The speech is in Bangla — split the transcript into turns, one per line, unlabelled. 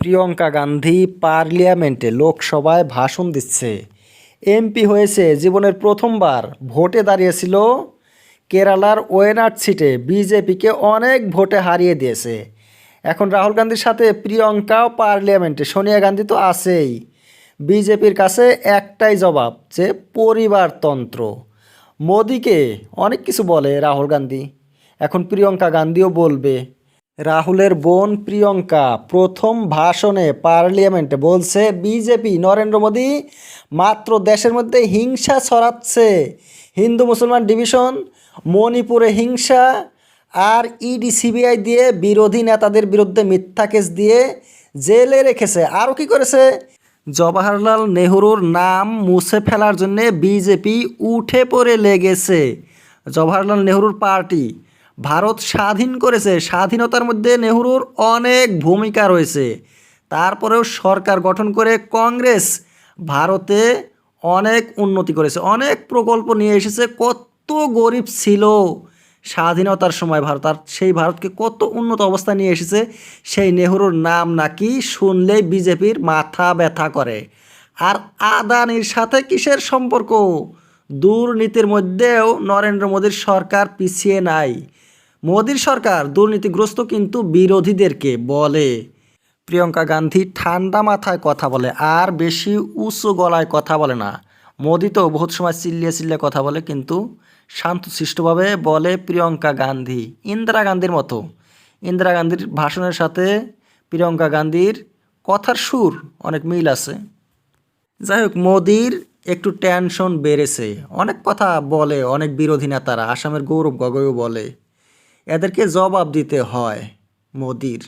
প্রিয়ঙ্কা গান্ধী পার্লিয়ামেন্টে লোকসভায় ভাষণ দিচ্ছে। এমপি হয়েছে জীবনের প্রথমবার ভোটে দাঁড়িয়েছিল। কেরালার ওয়েনার সিটে বিজেপিকে অনেক ভোটে হারিয়ে দিয়েছে। এখন রাহুল গান্ধীর সাথে প্রিয়ঙ্কাও পার্লিয়ামেন্টে, সোনিয়া গান্ধী তো আছেই। বিজেপির কাছে একটাই জবাব, যে পরিবারতন্ত্র মোদিকে অনেক কিছু বলে রাহুল গান্ধী। এখন প্রিয়ঙ্কা গান্ধীও বলবে রাহুলের বোন প্রিয়ঙ্কা প্রথম ভাষণে পার্লিয়ামেন্টে বলছে, বিজেপি, নরেন্দ্র মোদী মাত্র দেশের মধ্যে হিংসা ছড়াচ্ছে। হিন্দু মুসলমান ডিভিশন, মণিপুরে হিংসা, আর ইডি, সিবিআই দিয়ে বিরোধী নেতাদের বিরুদ্ধে মিথ্যা কেস দিয়ে জেলে রেখেছে। আরও কি করেছে? জওয়াহরলাল নেহরুর নাম মুছে ফেলার জন্যে বিজেপি উঠে পড়ে লেগেছে। জওয়াহরলাল নেহরুর পার্টি ভারত স্বাধীন করেছে, স্বাধীনতার মধ্যে নেহরুর অনেক ভূমিকা রয়েছে। তারপরেও সরকার গঠন করে কংগ্রেস ভারতে অনেক উন্নতি করেছে। অনেক প্রকল্প নিয়ে এসেছে, কত গরিব ছিল স্বাধীনতার সময় ভারত। আর সেই ভারতকে কত উন্নত অবস্থা নিয়ে এসেছে, সেই নেহরুর নাম নাকি শুনলে বিজেপির মাথা ব্যথা করে। আর আদানির সাথে কিসের সম্পর্ক? দুর্নীতির মধ্যেও নরেন্দ্র মোদীর সরকার পিছিয়ে নাই। মোদীর সরকার দুর্নীতিগ্রস্ত কিন্তু বিরোধীদেরকে বলে। প্রিয়ঙ্কা গান্ধী ঠান্ডা মাথায় কথা বলে, আর বেশি উঁচু গলায় কথা বলে না। মোদি তো বহুত সময় চিল্লিয়ে চিল্লিয়ে কথা বলে, কিন্তু শান্তশিষ্টভাবে বলে প্রিয়ঙ্কা গান্ধী, ইন্দিরা গান্ধীর মতো। ইন্দিরা গান্ধীর ভাষণের সাথে প্রিয়ঙ্কা গান্ধীর কথার সুর অনেক মিল আছে। যাই হোক, মোদির একটু টেনশন বেড়েছে। অনেক কথা বলে অনেক বিরোধী নেতারা, আসামের গৌরব গগৈও বলে। এদেরকে জবাব দিতে হয় মোদির।